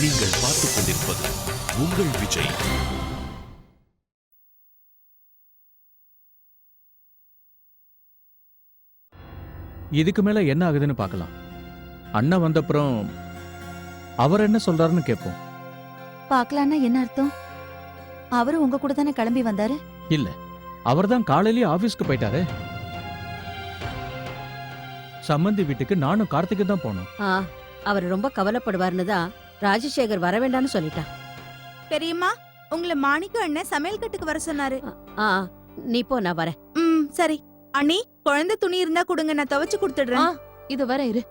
நீங்கள் பார்த்துக் கொண்டிருப்பது உங்கள் விஜய். இதுக்கு மேல என்ன ஆகுதுன்னு பார்க்கலாம். அண்ணன் வந்தப்புறம் அவர் என்ன சொல்றாருன்னு கேட்போம். பாக்கலான்னா என்ன அர்த்தம்? அவரு உங்க கூட தானே கிளம்பி வந்தாரு? அவர் தான் காலையிலேயே ஆபீஸ்க்கு போயிட்டாரு. சம்மந்தி வீட்டுக்கு நானும் கார்த்திக்கும் தான் போனோம். ஆ அவர் ரொம்ப கவலைப்படுவார்னு தான் ராஜசேகர் வர வேண்டாம்னு சொல்லிட்டான். பெரியம்மா உங்களை மாணிக்க அண்ணன் சமையல் கட்டுக்கு வர சொன்னாரு. ஆ நீ போ நான் வரேன். ம் சரி. அண்ணி குழந்தை துணி இருந்தா கொடுங்க நான் துவைச்சு கொடுத்துடுறேன். இது வர இரு.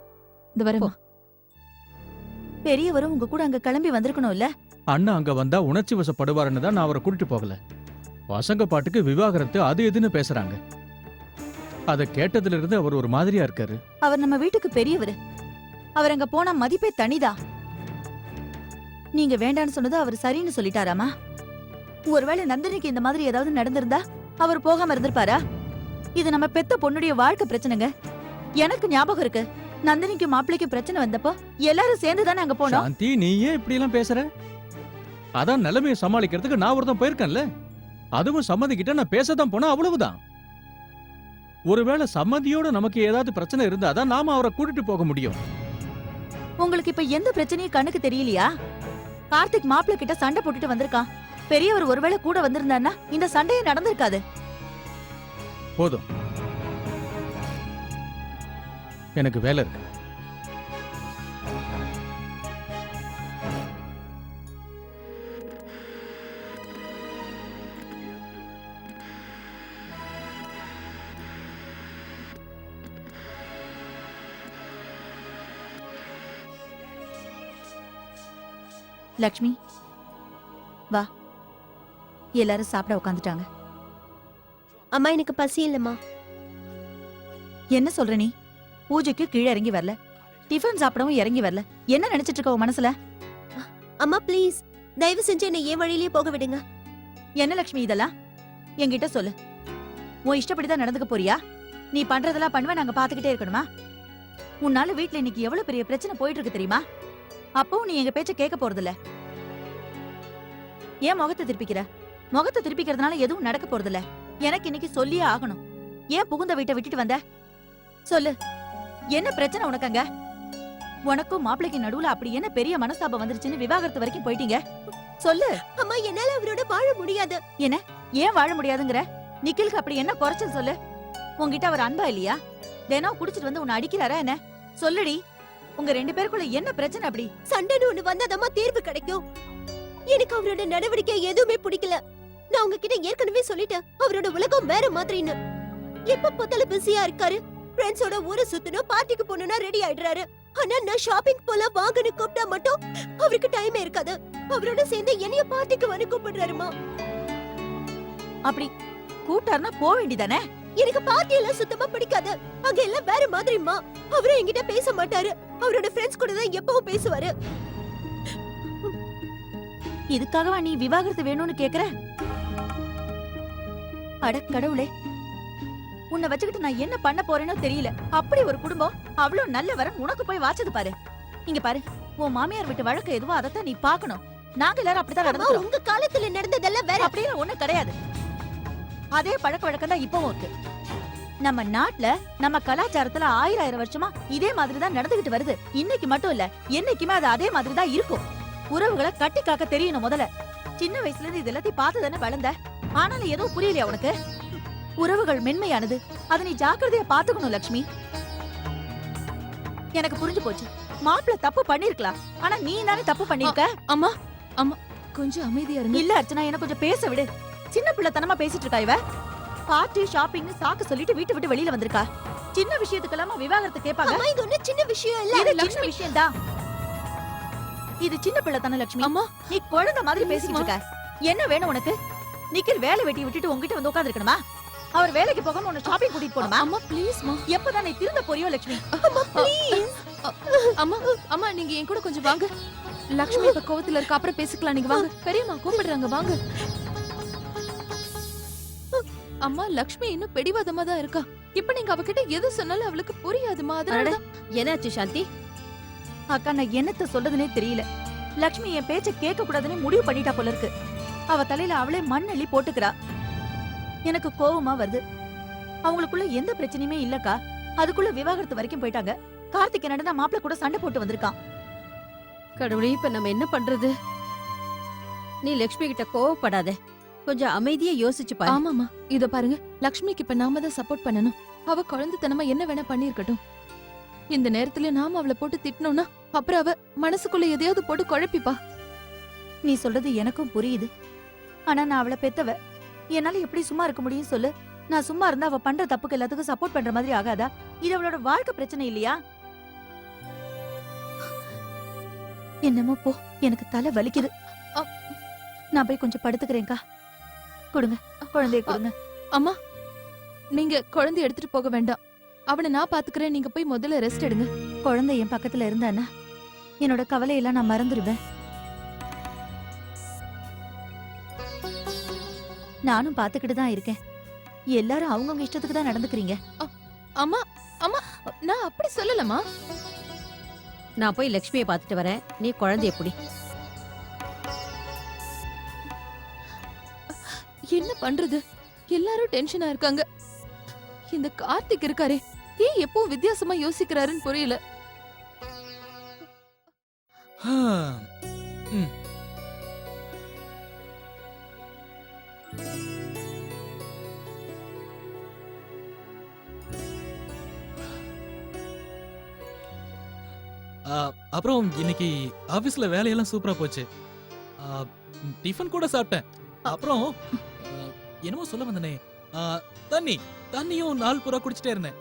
இது வரேன் பெரியவரும் உங்க கூட அங்க கிளம்பி வந்திருக்கணும் இல்ல அண்ணன் அங்க வந்தா உணர்ச்சி வசப்படுவாருன்னு தான் நான் அவரை கூட்டிட்டு போகல. பசங்க பாட்டுக்கு விவாகரத்து அது இதுன்னு பேசுறாங்க. அதை கேட்டதுல இருந்து அவர் ஒரு மாதிரியா இருக்காரு. அவர் நம்ம வீட்டுக்கு பெரியவர். அவர் அங்க போனா மதிப்பே தனிதா. நீங்க வேண்டான்னு சொன்னது அவர் சரின்னு சொல்லிட்டாராமா? ஒருவேளை நந்தினிக்கு இந்த மாதிரி ஏதாவது நடந்திருந்தா அவர் போகாம இருந்திருப்பாரா? இது நம்ம பெத்த பொண்ணுடைய வாழ்க்கை பிரச்சனைங்க. எனக்கு ஞாபகம் இருக்கு. நந்தினிக்கு மாப்பிள்ளைக்கு பிரச்சனை வந்தப்போ எல்லாரும் சேர்ந்து தானே அங்க போனோம். சாந்தி நீ ஏன் இப்படி எல்லாம் பேசுற? அதான் நிலைமையை சமாளிக்கிறதுக்கு நான் ஒருத்தன் போயிருக்கேன்ல. அதுவும் சம்மதிக்கிட்ட நான் பேசத்தான் போனா அவ்வளவுதான். ஒருவேளை சம்மதியோட நமக்கு ஏதாவது பிரச்சனை இருந்தாதான் நாம அவரை கூட்டிட்டு போக முடியும். உங்களுக்கு இப்ப எந்த பிரச்சனையும் கண்ணுக்கு தெரியலையா? கார்த்திக் மாப்பிள்ளை கிட்ட சண்டை போட்டுட்டு வந்திருக்கான். பெரியவர் ஒருவேளை கூட வந்திருந்தான்னா இந்த சண்டையே நடந்திருக்காது. போதும். எனக்கு வேலை இருக்கு. லக்ஷ்மி வா. எல்லாரும் சாப்பிட உட்காந்துட்டாங்க அம்மா எனக்கு பசி இல்லம்மா. என்ன சொல்ற நீ? பூஜைக்கு கீழே இறங்கி வரல. டிஃபன் சாப்பிடவும் இறங்கி வரல. என்ன நினைச்சிட்டு இருக்க உன் மனசுல? அம்மா ப்ளீஸ். தயவு செஞ்சு என்னை ஏன் வழியிலேயே போக விடுங்க. என்ன லக்ஷ்மி இதெல்லாம்? என்கிட்ட சொல்லு. உன் இஷ்டப்படிதான் நடந்துக்க போறியா? நீ பண்றதெல்லாம் பண்ணுவ நாங்க பாத்துக்கிட்டே இருக்கணுமா? உன்னால வீட்ல இன்னைக்கு எவ்வளவு பெரிய பிரச்சனை போயிட்டு இருக்கு தெரியுமா? அப்பவும் நீ எங்க பேச்ச கேட்க போறதில்ல. ஏன் முகத்தை திருப்பிக்கிற? முகத்தை திருப்பிக்கிறதுனால எதுவும் நடக்க போறதில்ல. எனக்கு இன்னைக்கு சொல்லியே ஆகணும். ஏன் புகுந்த வீட்டை விட்டுட்டு வந்த? சொல்லு. என்ன பிரச்சனை உனக்கு அங்க உனக்கும் மாப்பிள்ளைக்கு நடுவுல அப்படி என்ன பெரிய மனஸ்தாபம் வந்துருச்சுன்னு விவாகரத்து வரைக்கும் போயிட்டீங்க? சொல்லு. அம்மா என்னால அவரோட வாழ முடியாது. ஏன் வாழ முடியாதுங்கிற? நிக்கிலுக்கு அப்படி என்ன குறைச்சல் சொல்லு? உன்கிட்ட அவர் அன்பா இல்லையா? தினம் குடிச்சிட்டு வந்து உன்னை அடிக்கிறாரா என்ன? சொல்லுடி. உங்க ரெண்டு பேருக்குள்ள என்ன பிரச்சனை அப்படி? சண்டைன்னு ஒண்ணு வந்தாதம்மா தீர்வு கிடைக்கும். எனக்கு அவரோட நடவடிக்கை எதுவுமே பிடிக்கல. நான் உங்ககிட்ட ஏற்கனவே சொல்லிட்டேன் அவரோட உலகம் வேற மாதிரின்னு. எப்ப பார்த்தாலும் பிஸியா இருக்காரு. ஃப்ரெண்ட்ஸோட ஊரை சுத்தணும் பார்ட்டிக்கு போகணும்னா ரெடி ஆயிடுறாரு. ஆனா நான் ஷாப்பிங் போல வாங்கன்னு கூப்பிட்டா மட்டும் அவருக்கு டைமே இருக்காது. அவரோட சேர்ந்து என்னைய பார்ட்டிக்கு வந்து கூப்பிடுறாருமா அப்படி கூப்பிட்டாருன்னா போக வேண்டியதானே? எனக்கு பார்ட்டி எல்லாம் சுத்தமா பிடிக்காது. அங்க எல்லாம் வேற மாதிரிமா அவரும் என்கிட்ட பேச மாட்டாரு. அவரோட ஃப்ரெண்ட்ஸ் கூட தான் எப்பவும் பேசுவாரு. இதுக்காகவா நீ விவாகரத்து வேணும்னு கேக்குற? அட கடவுளே. உன்னை வச்சுக்கிட்டு நான் என்ன பண்ண போறேனோ தெரியல. அப்படி ஒரு குடும்பம் அவ்வளவு நல்ல வரம் உனக்கு போய் வாச்சது பாரு. இங்க பாரு உன் மாமியார் விட்டு வழக்கு எதுவோ அதைத்தான் நீ பாக்கணும் நாங்க எல்லாரும் அப்படித்தான் நடந்துக்கிறோம். உங்க காலத்துல நடந்ததெல்லாம் வேற. அப்படியே ஒண்ணு கிடையாது. அதே பழக்க வழக்கம் தான் இப்பவும் இருக்கு. நம்ம நாட்டுல நம்ம கலாச்சாரத்துல ஆயிரம் ஆயிரம் வருஷமா இதே மாதிரி தான் நடந்துகிட்டு வருது. இன்னைக்கு மட்டும் இல்ல என்னைக்குமே அது அதே மாதிரி தான் இருக்கும். உறவுகளை கட்டி காக்க தெரியணும் முதல்ல. சின்ன வயசுல இருந்து இது எல்லாத்தையும் பார்த்து தானே வளர்ந்த? ஆனாலும் எதுவும் புரியலையா உனக்கு? உறவுகள் மென்மையானது. அதை நீ ஜாக்கிரதையா பாத்துக்கணும் லட்சுமி எனக்கு புரிஞ்சு போச்சு. மாப்பிள்ள தப்பு பண்ணிருக்கலாம். ஆனா நீ தானே தப்பு பண்ணிருக்க? அம்மா அம்மா கொஞ்சம் அமைதியா இருங்க. இல்ல அர்ச்சனா என்ன கொஞ்சம் பேச விடு. சின்ன பிள்ளைத்தனமா பேசிட்டு இருக்கா இவ? பார்ட்டி ஷாப்பிங் சாக்கு சொல்லிட்டு வீட்டை விட்டு வெளியில வந்திருக்கா. சின்ன விஷயத்துக்கெல்லாம் விவாகரத்து கேட்பாங்க? அம்மா இது ஒண்ணு சின்ன விஷயம் இல்ல. இது சின்ன விஷயம் தான் இது சின்ன பிள்ளை தானே லட்சுமி அம்மா. நீ குழந்தை மாதிரி பேசிட்டு மா. இருக்க. என்ன வேணும் உனக்கு? நிக்கில் வேலை வெட்டி விட்டுட்டு உங்ககிட்ட வந்து உட்கார்ந்து இருக்கணுமா அவர் வேலைக்கு போகாம உன்னை ஷாப்பிங் கூட்டிட்டு போணுமா அம்மா ப்ளீஸ்மா எப்பதான் நீ திருந்த போறியோ லட்சுமி அம்மா அம்மா நீங்க என் கூட கொஞ்சம் வாங்க. லக்ஷ்மி இப்ப கோவத்துல இருக்க? அப்புறம் பேசிக்கலாம். நீங்க வாங்க. பெரியம்மா கூப்பிடுறாங்க. வாங்க. அம்மா லக்ஷ்மி இன்னும் பிடிவாதமா தான் இருக்கா? இப்ப நீங்க அவகிட்ட எது சொன்னாலும் அவளுக்கு புரியாதுமா? அதனால என்னாச்சு சாந்தி? அக்கா நான் என்னத்த சொல்றதுனே தெரியல. லக்ஷ்மி என் பேச்ச கேட்க கூடாதுன்னு முடிவு பண்ணிட்டா போல இருக்கு அவ தலையில அவளே மண் அள்ளி போட்டுக்கிறா. எனக்கு கோவமா வருது. அவங்களுக்குள்ள எந்த பிரச்சனையுமே இல்லக்கா. அதுக்குள்ள விவாகரத்து வரைக்கும் போயிட்டாங்க. கார்த்திக் நடந்தா மாப்பிள்ள கூட சண்டை போட்டு வந்திருக்கான். கடவுளே இப்ப நம்ம என்ன பண்றது? நீ லக்ஷ்மி கிட்ட கோவப்படாத. கொஞ்சம் அமைதியா யோசிச்சு பாரு. ஆமாமா இத பாருங்க. லக்ஷ்மிக்கு இப்ப நாம தான் சப்போர்ட் பண்ணணும். அவ குழந்தைத்தனமா என்ன வேணா பண்ணிருக்கட்டும் இந்த நேரத்துல நாம அவளை போட்டு திட்டினோம்னா அப்புறம் அவ மனசுக்குள்ள எதையாவது போட்டு குழப்பிப்பா. நீ சொல்றது எனக்கும் புரியுது. ஆனா நான் அவளை பெத்தவ. என்னால எப்படி சும்மா இருக்க முடியும் சொல்லு? நான் சும்மா இருந்தா அவ பண்ற தப்புக்கு எல்லாத்துக்கும் சப்போர்ட் பண்ற மாதிரி ஆகாதா? இது அவளோட வாழ்க்கை பிரச்சனை இல்லையா? என்னமோ போ. எனக்கு தலை வலிக்குது. நான் போய் கொஞ்சம் படுத்துக்கிறேன்க்கா. கொடுங்க குழந்தைய கொடுங்க. அம்மா நீங்க குழந்தை எடுத்துட்டு போக வேண்டாம். அவனை நான் பாத்துக்கிறேன் நீங்க போய் முதல்ல ரெஸ்ட் எடுங்க. குழந்தை என் பக்கத்துல இருந்தானா? என்னோட கவலையெல்லாம் நான் மறந்துடுவேன். நானும் பாத்துக்கிட்டு தான் இருக்கேன். எல்லாரும் அவங்கவுங்க இஷ்டத்துக்கு தான் நடந்துக்கிறீங்க. அம்மா அம்மா நான் அப்படி சொல்லலம்மா. நான் போய் லக்ஷ்மியை பார்த்துட்டு வரேன். நீ குழந்தைய புடி. என்ன பண்றது? எல்லாரும் டென்ஷனா இருக்காங்க. இந்த கார்த்திக் இருக்காரே ஏன் எப்பவும் வித்தியாசமா யோசிக்கிறாருன்னு புரியல. அப்புறம் இன்னைக்கு ஆபீஸ்ல வேலையெல்லாம் சூப்பரா போச்சு. டிஃபன் கூட சாப்பிட்டேன். அப்புறம் என்னமோ சொல்ல வந்தனே. தண்ணி தண்ணியும் நாள் பூரா குடிச்சிட்டே இருந்தேன்.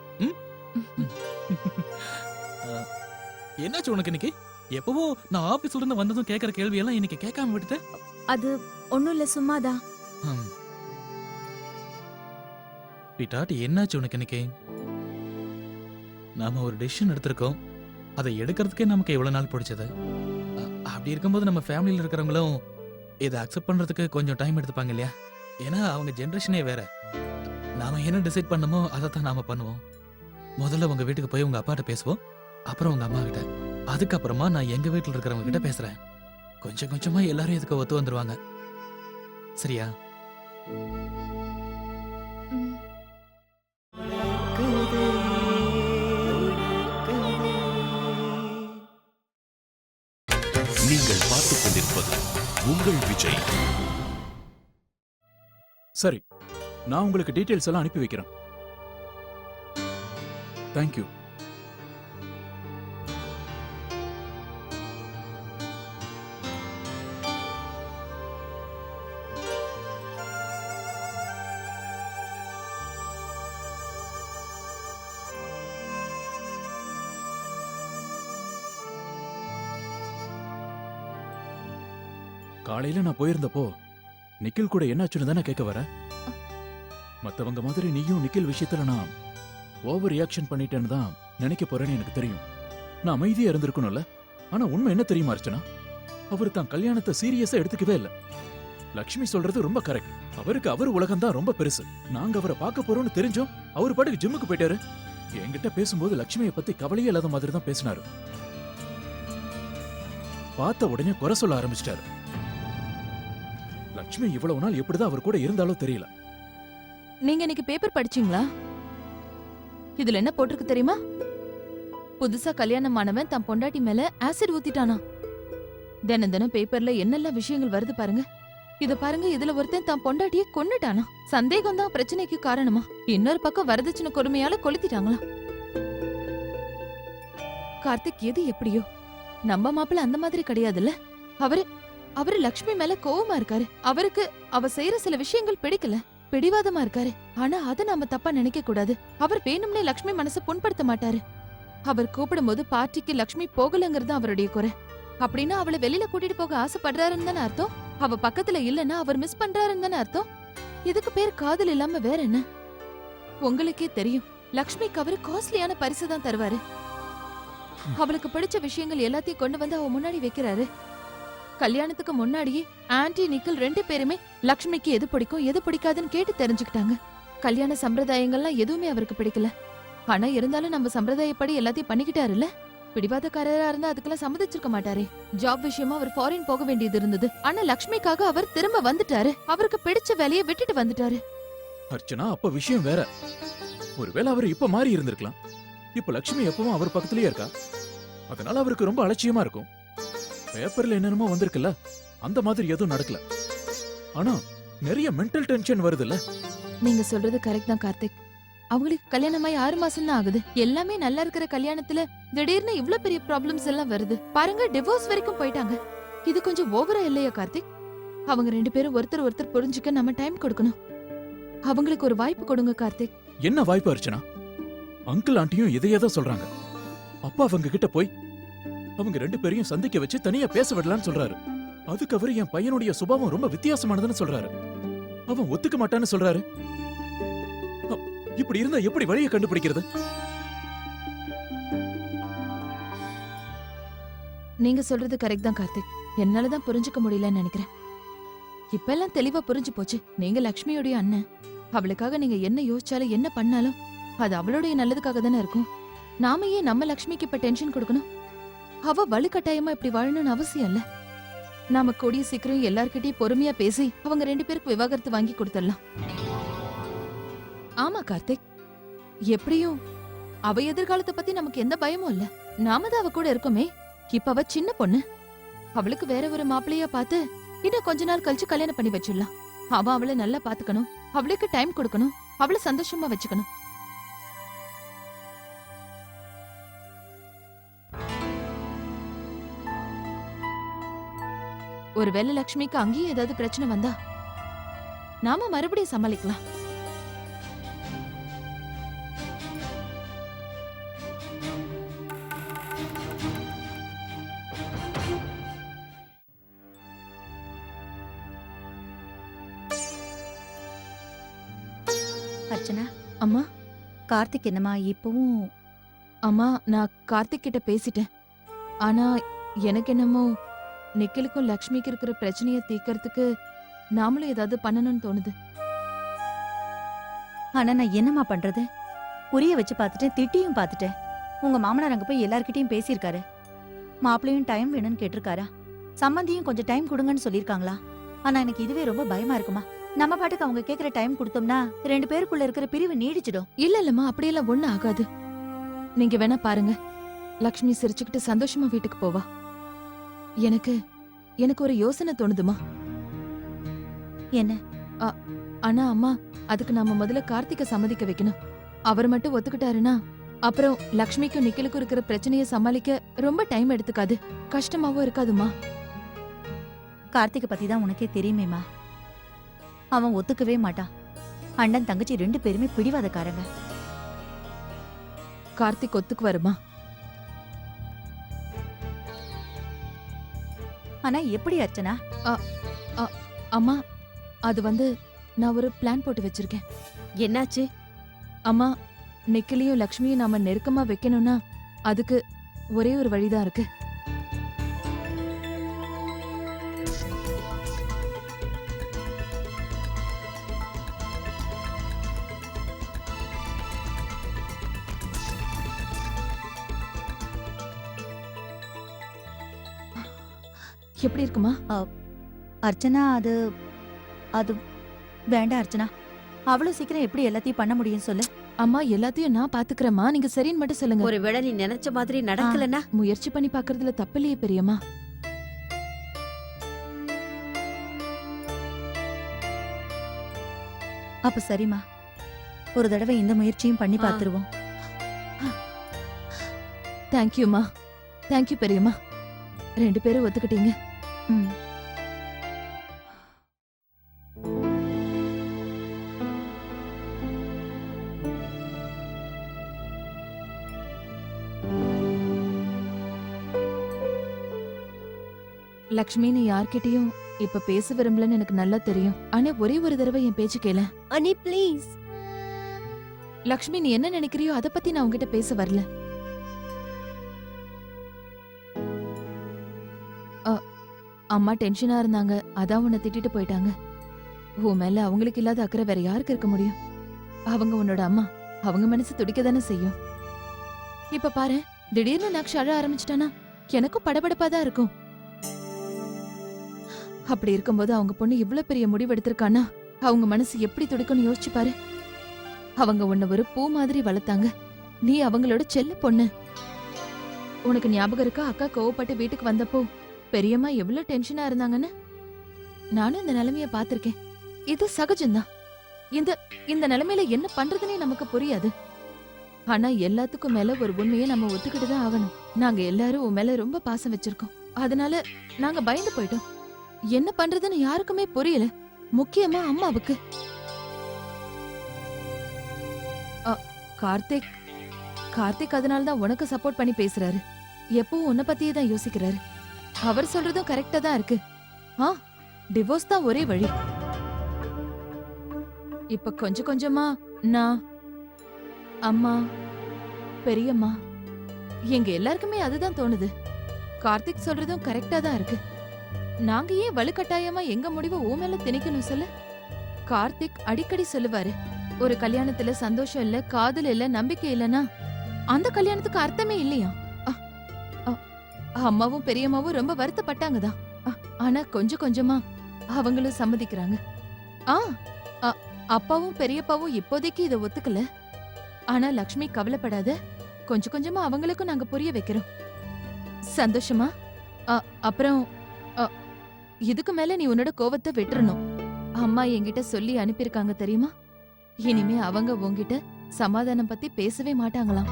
என்னாச்சு உனக்கு இன்னைக்கு? எப்பவும் நான் ஆபீஸ்ல இருந்து வந்ததும் கேக்குற கேள்வி எல்லாம் இன்னைக்கு கேட்காம விட்டுட்டேன். அது ஒண்ணும் இல்ல சும்மாதான் ஹம். பிட்டாட்டி என்னாச்சு உனக்கு இன்னைக்கு? நாம ஒரு டெசிஷன் எடுத்திருக்கோம். அதை எடுக்கிறதுக்கே நமக்கு எவ்வளவு நாள் பிடிச்சது? அப்படி இருக்கும்போது நம்ம ஃபேமிலியில் இருக்கிறவங்களும் இதை அக்செப்ட் பண்றதுக்கு கொஞ்சம் டைம் எடுத்துப்பாங்க இல்லையா? ஏன்னா அவங்க ஜென்ரேஷனே வேற. நாம என்ன டிசைட் பண்ணமோ அதை தான் நாம பண்ணுவோம். முதல்ல உங்க வீட்டுக்கு போய் உங்க அப்பாட்ட பேசுவோம். அப்புறம் உங்க அம்மா கிட்ட. அதுக்கப்புறமா நான் எங்க வீட்டில் இருக்கிறவங்க கிட்ட பேசுறேன். கொஞ்சம் கொஞ்சமா எல்லாரும் இதுக்கு ஒத்து வந்துருவாங்க. சரியா. நீங்கள் பார்த்துக் கொண்டிருப்பது உங்கள் விஜய். சரி நான் உங்களுக்கு டீடைல்ஸ் எல்லாம் அனுப்பி வைக்கிறேன். தேங்க்யூ காலையில நான் போயிருந்தப்போ நிக்கில் கூட என்னாச்சுன்னு தானே கேட்க வர? மத்தவங்க மாதிரி நீயும் நிக்கில் விஷயத்துல நான் ஓவர் ரியாக்ஷன் பண்ணிட்டேன்னு தான் நினைக்க போறேன்னு எனக்கு தெரியும். நான் அமைதியா இருந்திருக்கணும்ல. ஆனா உண்மை என்ன தெரியுமா அர்ச்சனா? அவர் தான் கல்யாணத்தை சீரியஸா எடுத்துக்கவே இல்ல. லக்ஷ்மி சொல்றது ரொம்ப கரெக்ட் அவருக்கு அவர் உலகம் தான் ரொம்ப பெருசு. நாங்க அவரை பார்க்க போறோம்னு தெரிஞ்சோம். அவர் பாட்டுக்கு ஜிம்முக்கு போயிட்டாரு. என்கிட்ட பேசும்போது லட்சுமியை பத்தி கவலையே இல்லாத மாதிரி தான் பேசினாரு. பார்த்த உடனே குறை சொல்ல ஆரம்பிச்சிட்டாரு. லட்சுமி இவ்வளவு நாள் எப்படிதான் அவர் கூட இருந்தாலும் தெரியல. நீங்க இன்னைக்கு பேப்பர் படிச்சீங்களா? இதுல என்ன போட்டிருக்கு தெரியுமா? புதுசா கல்யாணம் ஆனவன் தன் பொண்டாட்டி மேல ஆசிட் ஊத்திட்டானா? தினம் தினம் பேப்பர்ல என்னெல்லாம் விஷயங்கள் வருது பாருங்க. இத பாருங்க இதுல ஒருத்தன் தன் பொண்டாட்டிய கொன்னுட்டானா? சந்தேகம் தான் பிரச்சனைக்கு காரணமா? இன்னொரு பக்கம் வரதட்சணை கொடுமையால கொளுத்திட்டாங்களா? கார்த்திக் எது எப்படியோ? நம்ம மாப்பிள்ள அந்த மாதிரி கிடையாதுல்ல? அவரு அவரு லக்ஷ்மி மேல கோவமா இருக்காரு. அவருக்கு அவ செய்யற சில விஷயங்கள் பிடிக்கல. பிடிவாதமா இருக்காரு. ஆனா அத நாம தப்பா நினைக்க கூடாது. அவர் வேணும்னே லக்ஷ்மி மனச புண்படுத்த மாட்டாரு. அவர் கூப்பிடும் போது பார்ட்டிக்கு லக்ஷ்மி போகலங்கிறது அவருடைய குறை. அப்படின்னா அவளை வெளியில கூட்டிட்டு போக ஆசைப்படுறாருன்னு தானே அர்த்தம்? அவ பக்கத்துல இல்லன்னா அவர் மிஸ் பண்றாருன்னு தானே அர்த்தம்? இதுக்கு பேர் காதல் இல்லாம வேற என்ன? உங்களுக்கே தெரியும். லக்ஷ்மிக்கு அவரு காஸ்ட்லியான பரிசு தான் தருவாரு. அவளுக்கு பிடிச்ச விஷயங்கள் எல்லாத்தையும் கொண்டு வந்து அவ முன்னாடி வைக்கிறாரு. கல்யாணத்துக்கு முன்னாடியே ஆன்டி நிக்கல் ரெண்டு பேருமே லக்ஷ்மிக்கு எது பிடிக்கும் எது பிடிக்காதுன்னு கேட்டு தெரிஞ்சுக்கிட்டாங்க. கல்யாண சம்பிரதாயங்கள்லாம் எதுவுமே அவருக்கு பிடிக்கல. ஆனா இருந்தாலும் நம்ம சம்பிரதாயப்படி எல்லாத்தையும் பண்ணிக்கிட்டாருல்ல? பிடிவாதக்காரரா இருந்தா அதுக்கெல்லாம் சம்மதிச்சிருக்க மாட்டாரே. ஜாப் விஷயமா அவர் ஃபாரின் போக வேண்டியது இருந்தது. ஆனா லக்ஷ்மிக்காக அவர் திரும்ப வந்துட்டாரு. அவருக்கு பிடிச்ச வேலையை விட்டுட்டு வந்துட்டாரு. அர்ச்சனா அப்ப விஷயம் வேற. ஒருவேளை அவர் இப்ப மாறி இருந்திருக்கலாம். இப்ப லக்ஷ்மி எப்பவும் அவர் பக்கத்துலயே இருக்கா? அதனால அவருக்கு ரொம்ப அலட்சியமா இருக்கும். பேப்பர்ல என்னென்னமோ வந்திருக்குல்ல? அந்த மாதிரி எதுவும் நடக்கல. ஆனா நிறைய மென்டல் டென்ஷன் வருதுல்ல? நீங்க சொல்றது கரெக்ட் தான் கார்த்திக். அவங்களுக்கு கல்யாணமாயி ஆறு மாசம் தான் ஆகுது. எல்லாமே நல்லா இருக்கிற கல்யாணத்துல திடீர்னு இவ்ளோ பெரிய ப்ராப்ளம்ஸ் எல்லாம் வருது. பாருங்க டிவோர்ஸ் வரைக்கும் போயிட்டாங்க. இது கொஞ்சம் ஓவரா இல்லையா கார்த்திக்? அவங்க ரெண்டு பேரும் ஒருத்தர் ஒருத்தர் புரிஞ்சுக்க நம்ம டைம் கொடுக்கணும். அவங்களுக்கு ஒரு வாய்ப்பு கொடுங்க கார்த்திக். என்ன வாய்ப்பு அர்ச்சனா? அங்கிள் ஆண்டியும் இதையே தான் சொல்றாங்க. அப்பா அவங்க கிட்ட போய் அவங்க ரெண்டு பேரையும் சந்திக்க வச்சு தனியா பேச விடலாம்னு சொல்றாரு. அதுக்கு அவரு என் பையனுடைய சுபாவம் ரொம்ப வித்தியாசமானதுன்னு சொல்றாரு. அவன் ஒத்துக்க மாட்டான்னு சொல்றாரு. இப்படி இருந்தா எப்படி வழியை கண்டுபிடிக்கிறது? நீங்க சொல்றது கரெக்ட் தான் கார்த்திக். என்னாலதான் புரிஞ்சுக்க முடியலன்னு நினைக்கிறேன். இப்ப எல்லாம் தெளிவா புரிஞ்சு போச்சு. நீங்க லக்ஷ்மியோடைய அண்ணன். அவளுக்காக நீங்க என்ன யோசிச்சாலும் என்ன பண்ணாலும் அது அவளுடைய நல்லதுக்காக தானே இருக்கும். நாம ஏன் நம்ம லக்ஷ்மிக்கு இப்ப டென்ஷன் கொடுக்கணும்? அவ வலுக்கட்டாயமா இப்படி வாழணும்னு அவசியம் இல்ல. நாம கூடிய சீக்கிரம் எல்லார்கிட்டயும் பொறுமையா பேசி அவங்க ரெண்டு பேருக்கு விவாகரத்து வாங்கி கொடுத்துடலாம். ஆமா கார்த்திக். எப்படியும் அவ எதிர்காலத்தை பத்தி நமக்கு எந்த பயமும் இல்ல. நாம தான் அவ கூட இருக்கோமே. இப்ப அவ சின்ன பொண்ணு. அவளுக்கு வேற ஒரு மாப்பிள்ளையா பார்த்து இன்னும் கொஞ்ச நாள் கழிச்சு கல்யாணம் பண்ணி வச்சிடலாம். அவ அவளை நல்லா பாத்துக்கணும். அவளுக்கு டைம் கொடுக்கணும். அவளை சந்தோஷமா வச்சுக்கணும். ஒருவேளை லக்ஷ்மிக்கு அங்கேயும் ஏதாவது பிரச்சனை வந்தா நாம மறுபடியும் சமாளிக்கலாம். அர்ச்சனா அம்மா கார்த்திக் என்னமா இப்பவும்? அம்மா நான் கார்த்திக் கிட்ட பேசிட்டேன். ஆனா எனக்கு என்னமோ நிக்கிலுக்கும் லக்ஷ்மிக்கு இருக்கிற பிரச்சனைய தீர்க்கறதுக்கு நாமளும் ஏதாவது பண்ணணும்னு தோணுது. ஆனா நான் என்னம்மா பண்றது? புரிய வச்சு பார்த்துட்டேன் திட்டியும் பார்த்துட்டேன். உங்க மாமனார் அங்க போய் எல்லார்கிட்டயும் பேசியிருக்காரு. மாப்பிள்ளையும் டைம் வேணும்னு கேட்டிருக்காரா? சம்மந்தியும் கொஞ்சம் டைம் கொடுங்கன்னு சொல்லியிருக்காங்களா? ஆனா எனக்கு இதுவே ரொம்ப பயமா இருக்குமா? நம்ம பாட்டுக்கு அவங்க கேக்குற டைம் கொடுத்தோம்னா ரெண்டு பேருக்குள்ள இருக்கிற பிரிவு நீடிச்சிடும். இல்ல இல்லம்மா அப்படியெல்லாம் ஒண்ணு ஆகாது. நீங்க வேணா பாருங்க. லக்ஷ்மி சிரிச்சுக்கிட்டு சந்தோஷமா வீட்டுக்கு போவா. எனக்கு எனக்கு ஒரு யோசனை தோணுதுமா? என்ன? ஆனா அம்மா அதுக்கு நாம முதல்ல கார்த்திக சம்மதிக்க வைக்கணும். அவர் மட்டும் ஒத்துக்கிட்டாருன்னா அப்புறம் லக்ஷ்மிக்கும் நிக்கிலுக்கும் இருக்கிற பிரச்சனைய சமாளிக்க ரொம்ப டைம் எடுத்துக்காது. கஷ்டமாவும் இருக்காதுமா? கார்த்திகை பத்தி தான் உனக்கே தெரியுமேமா அவன் ஒத்துக்கவே மாட்டான். அண்ணன் தங்கச்சி ரெண்டு பேருமே பிடிவாதக்காரங்க. கார்த்திக் ஒத்துக்கு ஆனா எப்படி அர்ச்சனா? அம்மா அது வந்து நான் ஒரு பிளான் போட்டு வச்சிருக்கேன். என்னாச்சு? அம்மா நிக்கிலையும் லக்ஷ்மியும் நாம நெருக்கமா வைக்கணும்னா அதுக்கு ஒரே ஒரு வழிதான் இருக்கு. எப்படி இருக்குமா? அர்ச்சனா அது அது வேண்டாம் அர்ச்சனா. அவ்வளவு சீக்கிரம் எப்படி எல்லாத்தையும் பண்ண முடியும் சொல்லு. அம்மா எல்லாத்தையும் நான் பாத்துக்கிறேம்மா. நீங்க சரின்னு மட்டும் சொல்லுங்க. ஒருவேளை நீ நினைச்ச மாதிரி நடக்கலன்னா? முயற்சி பண்ணி பாக்குறதுல தப்பில்லையே பெரியம்மா. அப்ப சரிம்மா. ஒரு தடவை இந்த முயற்சியும் பண்ணி ஆ. பார்த்துருவோம் தேங்க்யூம்மா தேங்க்யூ பெரியம்மா. ரெண்டு பேரும் ஒத்துக்கிட்டீங்க. ம். லக்ஷ்மி நீ யார்கிட்டயும் இப்ப பேச விரும்பலன்னு எனக்கு நல்லா தெரியும். ஆனா ஒரே ஒரு தடவை என் பேச்சு கேள. அனி ப்ளீஸ் லக்ஷ்மி நீ என்ன நினைக்கிறியோ அத பத்தி நான் உன்கிட்ட பேச வரல. அம்மா டென்ஷனா இருந்தாங்க. அதான் உன்னை திட்டிட்டு போயிட்டாங்க. உன் மேல அவங்களுக்கு இல்லாத அக்கறை வேற யாருக்கு இருக்க முடியும்? அவங்க உன்னோட அம்மா. அவங்க மனசு துடிக்க தானே செய்யும். இப்ப பாரு திடீர்னு நக்ஷ அழ ஆரம்பிச்சிட்டானா? எனக்கும் படபடப்பா தான் இருக்கும். அப்படி இருக்கும்போது அவங்க பொண்ணு இவ்ளோ பெரிய முடிவு எடுத்திருக்கானா அவங்க மனசு எப்படி துடிக்கும்னு யோசிச்சு பாரு. அவங்க உன்னை ஒரு பூ மாதிரி வளர்த்தாங்க. நீ அவங்களோட செல்ல பொண்ணு. உனக்கு ஞாபகம் இருக்கா? அக்கா கோவப்பட்டு வீட்டுக்கு வந்தப்போ பெரியம்மா எவ்வளவு டென்ஷனா இருந்தாங்கன்னு? நானும் இந்த நிலைமைய பாத்திருக்கேன் இது சகஜம்தான். இந்த இந்த நிலைமையில என்ன பண்றதுன்னே நமக்கு புரியாது. ஆனா எல்லாத்துக்கும் மேல ஒரு உண்மையை நம்ம ஒத்துக்கிட்டு தான் ஆகணும். நாங்க எல்லாரும் உன் மேல ரொம்ப பாசம் வச்சிருக்கோம். அதனால நாங்க பயந்து போயிட்டோம். என்ன பண்றதுன்னு யாருக்குமே புரியல. முக்கியமா அம்மாவுக்கு. அ, கார்த்திக் கார்த்திக் அதனால தான் உனக்கு சப்போர்ட் பண்ணி பேசுறாரு. எப்பவும் உன்னை பத்தியே தான் யோசிக்கிறாரு. அவர் சொல்றதும் கரெக்டா தான் இருக்கு. ஆ டிவோர்ஸ் தான் ஒரே வழி. இப்ப கொஞ்சம் கொஞ்சமா நான் அம்மா பெரியம்மா எங்க எல்லாருக்குமே அதுதான் தோணுது. கார்த்திக் சொல்றதும் கரெக்டா தான் இருக்கு. நாங்க ஏன் வலுக்கட்டாயமா எங்க முடிவை ஊ மேல திணிக்கணும் சொல்லு? கார்த்திக் அடிக்கடி சொல்லுவாரு ஒரு கல்யாணத்துல சந்தோஷம் இல்ல காதல் இல்ல நம்பிக்கை இல்லனா அந்த கல்யாணத்துக்கு அர்த்தமே இல்லையா அம்மாவும் பெரியம்மாவும் ரொம்ப வருத்தப்பட்டாங்க தான். ஆனா கொஞ்சம் கொஞ்சமா அவங்களும் சம்மதிக்கிறாங்க. ஆ அப்பாவும் பெரியப்பாவும் இப்போதைக்கு இதை ஒத்துக்கல. ஆனா லக்ஷ்மி கவலைப்படாத கொஞ்சம் கொஞ்சமா அவங்களுக்கும் நாங்க புரிய வைக்கிறோம். சந்தோஷமா? அப்புறம் இதுக்கு மேல நீ உன்னோட கோவத்தை விட்டுறணும். அம்மா என்கிட்ட சொல்லி அனுப்பியிருக்காங்க தெரியுமா? இனிமே அவங்க உங்ககிட்ட சமாதானம் பத்தி பேசவே மாட்டாங்களாம்.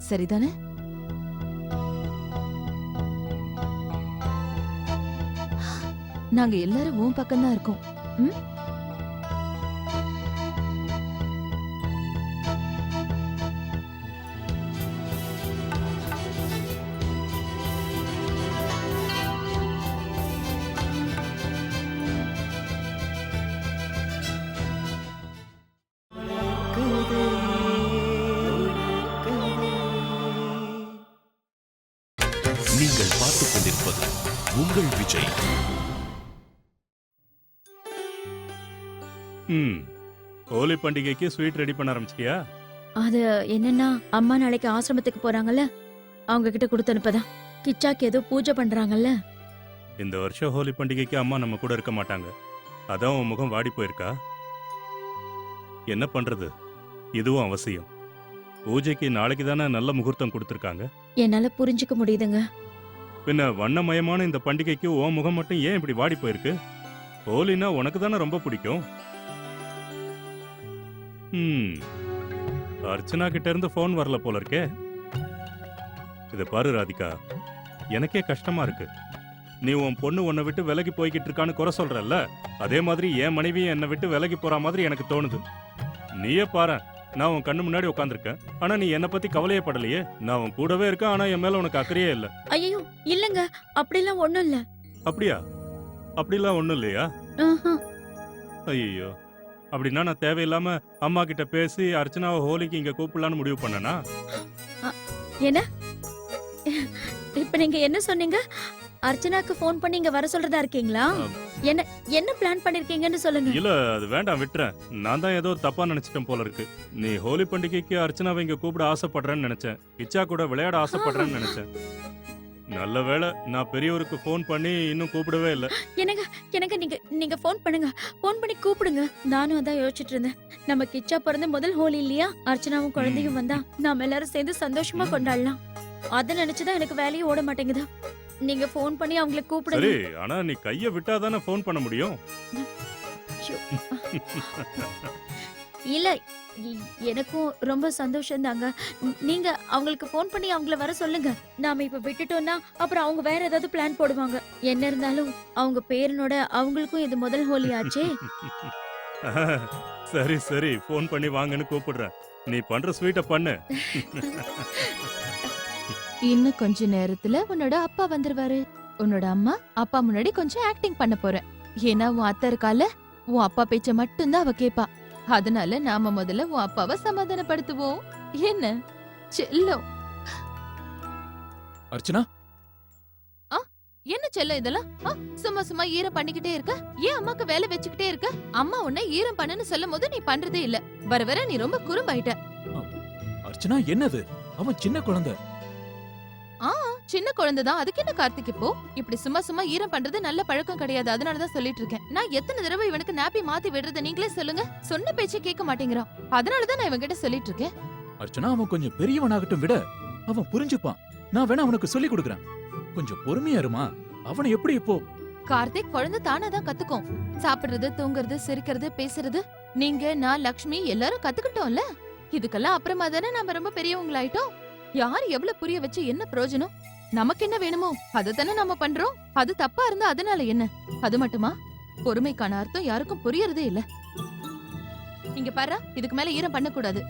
சரிதானே நாங்க எல்லாரும் உன் பக்கம்தான் இருக்கோம் ம்? ஹோலி பண்டிகைக்கு ஸ்வீட் ரெடி பண்ண ஆரம்பிச்சிட்டியா? அது என்னன்னா அம்மா நாளைக்கு ஆசிரமத்துக்கு போறாங்கல்ல? அவங்க கிட்ட கொடுத்து அனுப்பதான். கிச்சாக்கு ஏதோ பூஜை பண்றாங்கல்ல? இந்த வருஷம் ஹோலி பண்டிகைக்கு அம்மா நம்ம கூட இருக்க மாட்டாங்க. அதான் உன் முகம் வாடி போயிருக்கா? என்ன பண்றது? இதுவும் அவசியம். பூஜைக்கு நாளைக்கு தானே நல்ல முகூர்த்தம் கொடுத்துருக்காங்க? என்னால புரிஞ்சுக்க முடியுதுங்க. பின்ன வண்ணமயமான இந்த பண்டிகைக்கு உன் முகம் மட்டும் ஏன் இப்படி வாடி போயிருக்கு? ஹோலினா உனக்கு தானே ரொம்ப பிடிக்கும். ம். அர்ச்சனா கிட்ட இருந்து ஃபோன் வரல போல இருக்கே. இத பாரு ராதிகா. எனக்கே கஷ்டமா இருக்கு. நீ உன் பொண்ணு உன்னை விட்டு விலகி போய்கிட்டு இருக்கான்னு குறை சொல்றல்ல? அதே மாதிரி என் மனைவியும் என்னை விட்டு விலகி போற மாதிரி எனக்கு தோணுது. நீயே பாரு. நான் உன் கண்ணு முன்னாடி உட்காந்துருக்கேன் ஆனா நீ என்னை பத்தி கவலையே படலையே. நான் உன் கூடவே இருக்கேன். ஆனா என் மேல உனக்கு அக்கறையே இல்ல. ஐயோ இல்லங்க. அப்படிலாம் ஒண்ணும் இல்ல. அப்படியா? அப்படிலாம் ஒண்ணும் இல்லையா? ஐயோ அப்படின்னா நான் தேவையில்லாம அம்மா கிட்ட பேசி அர்ச்சனாவை ஹோலிக்கு இங்க கூப்பிடலான்னு முடிவு பண்ணனா? என்ன? இப்ப நீங்க என்ன சொன்னீங்க? அர்ச்சனாக்கு ஃபோன் பண்ணி இங்க வர சொல்றதா இருக்கீங்களா. என்ன என்ன பிளான் பண்ணிருக்கீங்கன்னு சொல்லுங்க. இல்ல அது வேண்டாம் விட்டுறேன். நான் தான் ஏதோ தப்பா நினைச்சிட்டேன் போல இருக்கு. நீ ஹோலி பண்டிகைக்கு அர்ச்சனாவை இங்க கூப்பிட ஆசைப்படுறேன்னு நினைச்சேன். இச்சா கூட விளையாட ஆசைப்படுறேன்னு நினைச்சேன். நல்ல வேளை நான் பெரியவருக்கு ஃபோன் பண்ணி இன்னும் கூப்பிடவே இல்ல. எனக்கு எனக்கு நீங்க நீங்க ஃபோன் பண்ணுங்க. ஃபோன் பண்ணி கூப்பிடுங்க. நானும் அதான் யோசிச்சுட்டு இருந்தேன். நம்ம கிச்சா பிறந்த முதல் ஹோலி இல்லையா? அர்ச்சனாவும் குழந்தையும் வந்தா நாம எல்லாரும் சேர்ந்து சந்தோஷமா கொண்டாடலாம். அத நினைச்சுதான் எனக்கு வேலையே ஓட மாட்டேங்குது. நீங்க ஃபோன் பண்ணி அவங்களை கூப்பிடுங்க. சரி ஆனா நீ கைய விட்டா தானே ஃபோன் பண்ண முடியும். இல்ல எனக்கும் ரொம்ப சந்தோஷம் தாங்க நீங்க அவங்களுக்கு ஃபோன் பண்ணி அவங்கள வர சொல்லுங்க. நாம இப்ப விட்டுட்டோம்னா அப்புறம் அவங்க வேற ஏதாவது பிளான் போடுவாங்க. என்ன இருந்தாலும் அவங்க பேரனோட அவங்களுக்கும் இது முதல் ஹோலி ஆச்சே. சரி சரி. ஃபோன் பண்ணி வாங்கன்னு கூப்பிடுறேன் நீ பண்ற ஸ்வீட்டை பண்ணு. இன்னும் கொஞ்ச நேரத்துல உன்னோட அப்பா வந்துருவாரு. உன்னோட அம்மா அப்பா முன்னாடி கொஞ்சம் ஆக்டிங் பண்ண போறேன். ஏன்னா உன் அத்தை இருக்கால உன் அப்பா பேச்ச மட்டும்தான் அவ கேப்பா. அதனால நாம முதல்ல உன் அப்பாவை சமாதானப்படுத்துவோம். என்ன? செல்லம். அர்ச்சனா? என்ன செல்லம் இதெல்லாம்? சும்மா சும்மா ஈரம் பண்ணிக்கிட்டே இருக்க? ஏன் அம்மாக்கு வேலை வச்சுக்கிட்டே இருக்க? அம்மா உன்னை ஈரம் பண்ணுன்னு சொல்லும் போது நீ பண்றதே இல்ல. வர வர நீ ரொம்ப குறும்பாயிட்ட. அர்ச்சனா என்னது? அவன் சின்ன குழந்தை. ஆ சின்ன குழந்தை தான். அதுக்கு என்ன கார்த்திக் இப்போ? இப்படி சும்மா சும்மா ஈரம் பண்றது நல்ல பழக்கம் கிடையாது. அதனால தான் சொல்லிட்டு இருக்கேன். நான் எத்தனை தடவை இவனுக்கு நாப்பி மாத்தி விடுறத நீங்களே சொல்லுங்க. சொன்ன பேச்சை கேட்க மாட்டேங்கிறான். அதனால தான் நான் இவன்கிட்ட சொல்லிட்டு இருக்கேன். அர்ச்சனா அவன் கொஞ்சம் பெரியவனாகட்டும் விட அவன் புரிஞ்சுப்பான். நான் வேணா அவனுக்கு சொல்லி கொடுக்கறேன். கொஞ்சம் பொறுமையா இருமா? அவனை எப்படி இப்போ? கார்த்திக் குழந்தை தானா தான் கத்துக்கும். சாப்பிடுறது தூங்குறது சிரிக்கிறது பேசுறது. நீங்க நான் லக்ஷ்மி எல்லாரும் கத்துக்கிட்டோம்ல? இதுக்கெல்லாம் அப்புறமா தானே நாம ரொம்ப பெரியவங்களாயிட்டோம்? யார் எவ்வளவு புரிய வச்சு என்ன பிரயோஜனம்? நமக்கு என்ன வேணுமோ அதை தானே நம்ம பண்றோம். அது தப்பா இருந்தா அதனால என்ன? அது மட்டுமா? பொறுமைக்கான அர்த்தம் யாருக்கும் புரியறதே இல்ல. இங்க பாரு இதுக்கு மேல ஈரம் பண்ணக்கூடாது.